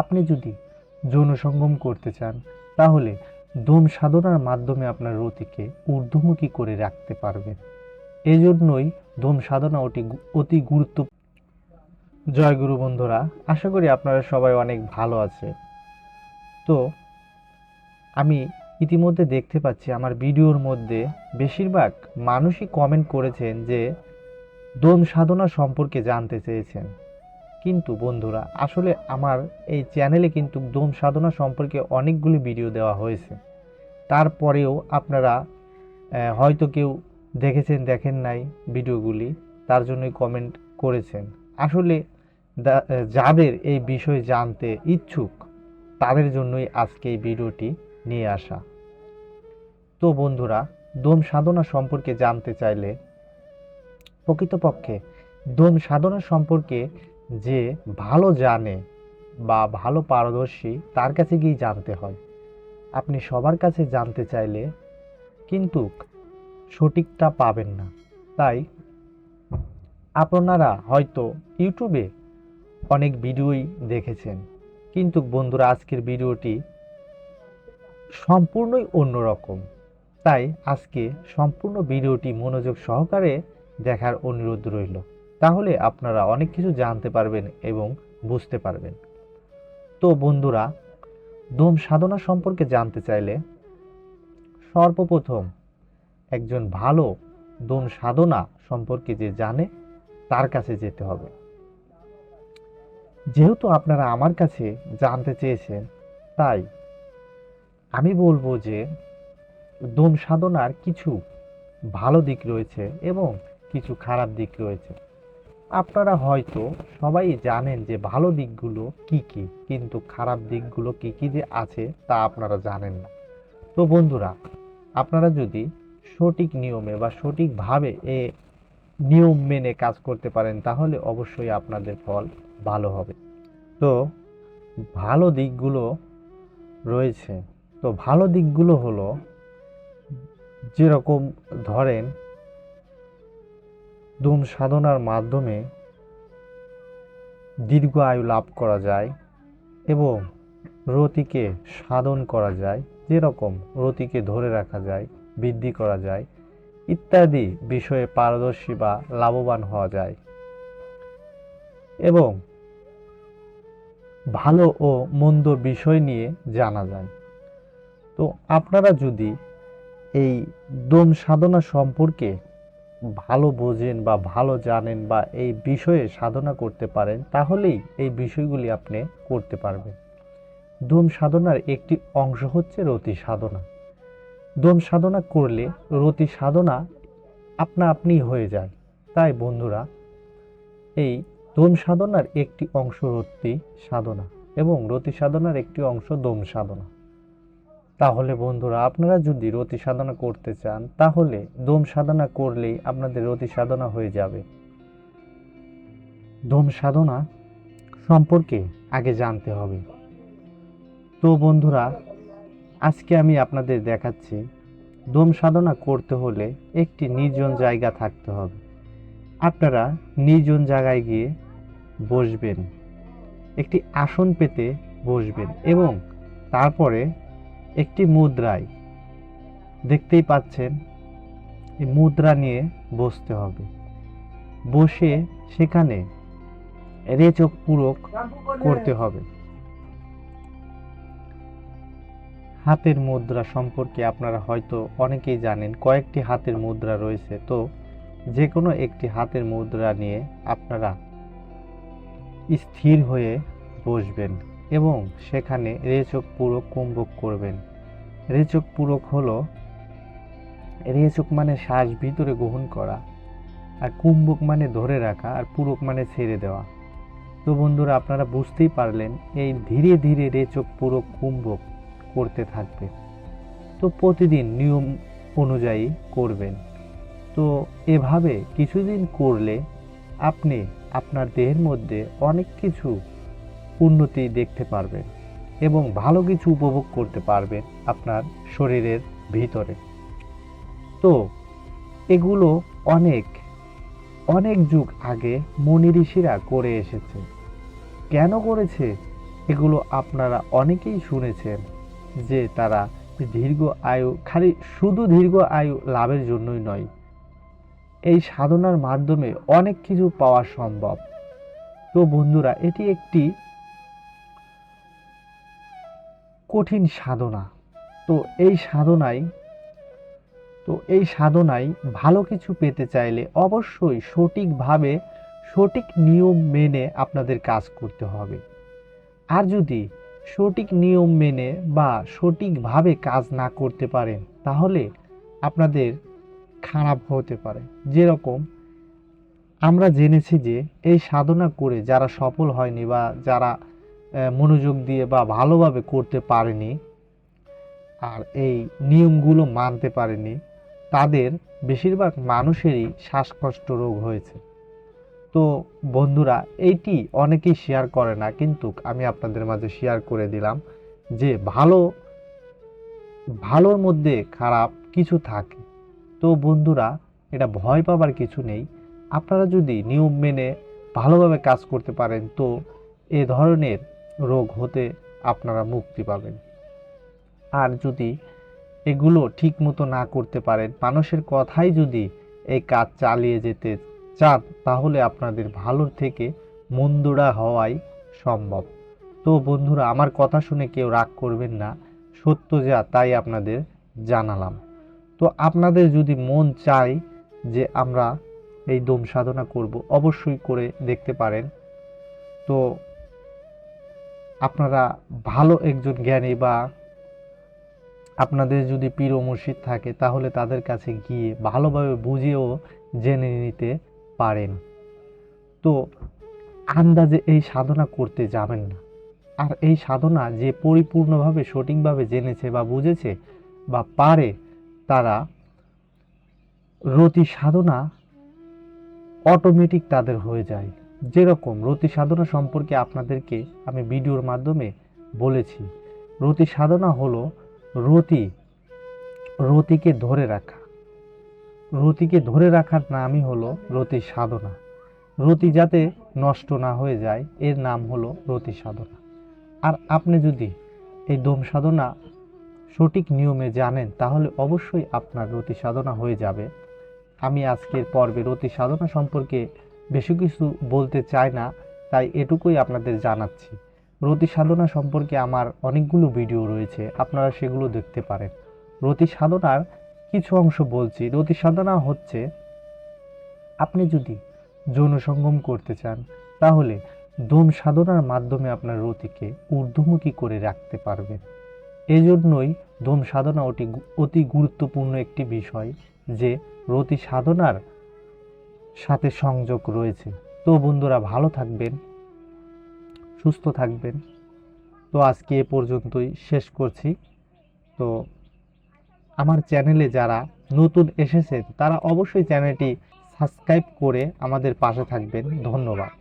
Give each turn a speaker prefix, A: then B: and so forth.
A: আপনি যদি যৌন সঙ্গম করতে চান, তাহলে দম সাধনার মাধ্যমে আপনার রতিকে ঊর্ধ্বমুখী করে রাখতে পারবেন। এজন্যই দম সাধনা অতি অতি গুরুত্ব জয় গুরু বন্ধুরা, আশা করি আপনারা সবাই অনেক ভালো আছে তো, আমি ইতিমধ্যে দেখতে পাচ্ছি আমার ভিডিওর মধ্যে বেশিরভাগ মানুষই কমেন্ট করেছেন যে দম সাধনা সম্পর্কে জানতে চেয়েছেন। কিন্তু বন্ধুরা, আসলে আমার এই চ্যানেলে কিন্তু দম সাধনা সম্পর্কে অনেকগুলি ভিডিও দেওয়া হয়েছে। তারপরেও আপনারা হয়তো কেউ দেখেছেন, দেখেন নাই ভিডিওগুলি, তার জন্যই কমেন্ট করেছেন। আসলে যাদের এই বিষয় জানতে ইচ্ছুক, তাদের জন্যই আজকে এই ভিডিওটি নিয়ে আসা। তো বন্ধুরা দম সাধনা সম্পর্কে জানতে চাইলে প্রকৃতপক্ষে দম সাধনা সম্পর্কে যে ভালো জানে বা ভালো পারদর্শী তার কাছে গিয়ে জানতে হয়। আপনি সবার কাছে জানতে চাইলে কিন্তু সঠিকটা পাবেন না। তাই আপনারা হয়তো ইউটিউবে অনেক ভিডিওই দেখেছেন। কিন্তু বন্ধুরা, আজকের ভিডিওটি সম্পূর্ণই অন্যরকম। তাই আজকে সম্পূর্ণ ভিডিওটি মনোযোগ সহকারে দেখার অনুরোধ রইল। তাহলে আপনারা অনেক কিছু জানতে পারবেন এবং বুঝতে পারবেন। তো বন্ধুরা, দম সাধনা সম্পর্কে জানতে চাইলে সর্বপ্রথম একজন ভালো দম সাধনা সম্পর্কে যে জানে, তার কাছে যেতে হবে। যেহেতু আপনারা আমার কাছে জানতে চেয়েছেন, তাই আমি বলব যে দম সাধনার কিছু ভালো দিক রয়েছে এবং কিছু খারাপ দিক রয়েছে। আপনারা হয়তো সবাই জানেন যে ভালো দিকগুলো কি কি, কিন্তু খারাপ দিকগুলো কি কি যে আছে তা আপনারা জানেন না। তো বন্ধুরা, আপনারা যদি সঠিক নিয়মে বা সঠিকভাবে এ নিয়ম মেনে কাজ করতে পারেন, তাহলে অবশ্যই আপনাদের ফল ভালো হবে। তো ভালো দিকগুলো রয়েছে। তো ভালো দিকগুলো হলো, যেরকম ধরেন দম সাধনার মাধ্যমে দীর্ঘ আয়ু লাভ করা যায় এবং রতিকে সাধন করা যায়, যেরকম রতিকে ধরে রাখা যায়, বৃদ্ধি করা যায়, ইত্যাদি বিষয়ে পারদর্শী বা লাভবান হওয়া যায়। এবং ভালো ও মন্দ বিষয় নিয়ে জানা যায়। তো আপনারা যদি এই দম সাধনা সম্পর্কে ভালো বোঝেন বা ভালো জানেন বা এই বিষয়ে সাধনা করতে পারেন, তাহলেই এই বিষয়গুলি আপনি করতে পারবেন। দম সাধনার একটি অংশ হচ্ছে রতি সাধনা। দম সাধনা করলে রতি সাধনা আপনা আপনি হয়ে যায়। তাই বন্ধুরা, এই দম সাধনার একটি অংশ রতি সাধনা এবং রতি সাধনার একটি অংশ দম সাধনা। তাহলে বন্ধুরা, আপনারা যদি রতি সাধনা করতে চান, তাহলে দম সাধনা করলেই আপনাদের রতি সাধনা হয়ে যাবে। দম সাধনা সম্পর্কে আগে জানতে হবে। তো বন্ধুরা, আজকে আমি আপনাদের দেখাচ্ছি, দম সাধনা করতে হলে একটি নির্জন জায়গা থাকতে হবে। আপনারা নির্জন জায়গায় গিয়ে বসবেন। একটি আসন পেতে বসবেন এবং তারপরে একটি মুদ্রায় দেখতেই পাচ্ছেন, এই মুদ্রা নিয়ে বসতে হবে। বসে সেখানে রেচক পূরক করতে হবে। হাতের মুদ্রা সম্পর্কে আপনারা হয়তো অনেকেই জানেন, কয়েকটি হাতের মুদ্রা রয়েছে। তো যে কোনো একটি হাতের মুদ্রা নিয়ে আপনারা স্থির হয়ে বসবেন। এবং সেখানে রেচক পূরক কুম্ভক করবেন। রেচক পূরক হলো রেচক মানে শ্বাস ভিতরে গ্রহণ করা আর কুম্ভক মানে ধরে রাখা আর পূরক মানে ছেড়ে দেওয়া। তো বন্ধুরা, আপনারা বুঝতেই পারলেন এই ধীরে ধীরে রেচক পূরক কুম্ভক করতে থাকবে। তো প্রতিদিন নিয়ম অনুযায়ী করবেন। তো এভাবে কিছুদিন করলে আপনি আপনার দেহের মধ্যে অনেক কিছু উন্নতি দেখতে পারবেন এবং ভালো কিছু উপভোগ করতে পারবেন আপনার শরীরের ভিতরে। তো, এগুলো অনেক অনেক যুগ আগে মনি ঋষিরা করে এসেছে। কেন করেছে? এগুলো আপনারা অনেকেই শুনেছেন যে তারা দীর্ঘ আয়ু, খালি শুধু দীর্ঘ আয়ু লাভের জন্যই নয়, এই সাধনার মাধ্যমে অনেক কিছু পাওয়া সম্ভব। তো বন্ধুরা, এটি একটি কঠিন সাধনা। তো এই সাধনায়, তো এই সাধনায় ভালো কিছু পেতে চাইলে অবশ্যই সঠিকভাবে সঠিক নিয়ম মেনে আপনাদের কাজ করতে হবে। আর যদি সঠিক নিয়ম মেনে বা সঠিকভাবে কাজ না করতে পারেন, তাহলে আপনাদের খারাপ হতে পারে। যেরকম আমরা জেনেছি যে এই সাধনা করে যারা সফল হয়নি বা যারা মনোযোগ দিয়ে বা ভালোভাবে করতে পারেনি আর এই নিয়মগুলো মানতে পারেনি, তাদের বেশিরভাগ মানুষেরই শ্বাসকষ্ট রোগ হয়েছে। তো বন্ধুরা, এইটি অনেকেই শেয়ার করে না, কিন্তু আমি আপনাদের মাঝে শেয়ার করে দিলাম যে ভালো, ভালোর মধ্যে খারাপ কিছু থাকে। তো বন্ধুরা, এটা ভয় পাবার কিছু নেই। আপনারা যদি নিয়ম মেনে ভালোভাবে কাজ করতে পারেন, তো এ ধরনের রোগ হতে আপনারা মুক্তি পাবেন। আর যদি এগুলো ঠিক মতো না করতে পারেন, মানুষের কথাই যদি এই কাজ চালিয়ে যেতে চান, তাহলে আপনাদের ভালোর থেকে মন্দরা হওয়াই সম্ভব। তো বন্ধুরা, আমার কথা শুনে কেউ রাগ করবেন না, সত্য যা, তাই আপনাদের জানালাম। তো আপনাদের যদি মন চায় যে আমরা এই দম সাধনা করব, অবশ্যই করে দেখতে পারেন। তো আপনারা ভালো একজন জ্ঞানী বা আপনাদের যদি পীর ও মুর্শিদ থাকে, তাহলে তাদের কাছে গিয়ে ভালোভাবে বুঝেও জেনে নিতে পারেন। তো আন্দাজে এই সাধনা করতে যাবেন না। আর এই সাধনা যে পরিপূর্ণভাবে, সঠিকভাবে জেনেছে বা বুঝেছে বা পারে, তারা রতি সাধনা অটোমেটিক তাদের হয়ে যায়। যেরকম রতি সাধনা সম্পর্কে আপনাদেরকে আমি ভিডিওর মাধ্যমে বলেছি। রতি সাধনা হলো রতি, রতিকে ধরে রাখা। রতিকে ধরে রাখার নামই হলো রতি সাধনা। রতি যাতে নষ্ট না হয়ে যায়, এর নাম হলো রতি সাধনা। আর আপনি যদি এই দম সাধনা সঠিক নিয়মে জানেন, তাহলে অবশ্যই আপনার রতি সাধনা হয়ে যাবে। আমি আজকের পর্বে রতি সাধনা সম্পর্কে বেশি কিছু বলতে চাই না, তাই এটুকুই আপনাদের জানাচ্ছি। রতি সাধনা সম্পর্কে আমার অনেকগুলো ভিডিও রয়েছে, আপনারা সেগুলো দেখতে পারেন। রতি সাধনার কিছু অংশ বলছি। রতি সাধনা হচ্ছে, আপনি যদি যৌন সঙ্গম করতে চান, তাহলে দম সাধনার মাধ্যমে আপনার রতিকে ঊর্ধ্বমুখী করে রাখতে পারবেন। এজন্যই দম সাধনা অতি অতি গুরুত্বপূর্ণ একটি বিষয় যে রতি সাধনার সাথে সংযোগ রয়েছে। তো বন্ধুরা, ভালো থাকবেন, সুস্থ থাকবেন। তো আজকে এ পর্যন্তই শেষ করছি। তো আমার চ্যানেলে যারা নতুন এসেছেন, তারা অবশ্যই চ্যানেলটি সাবস্ক্রাইব করে আমাদের পাশে থাকবেন। ধন্যবাদ।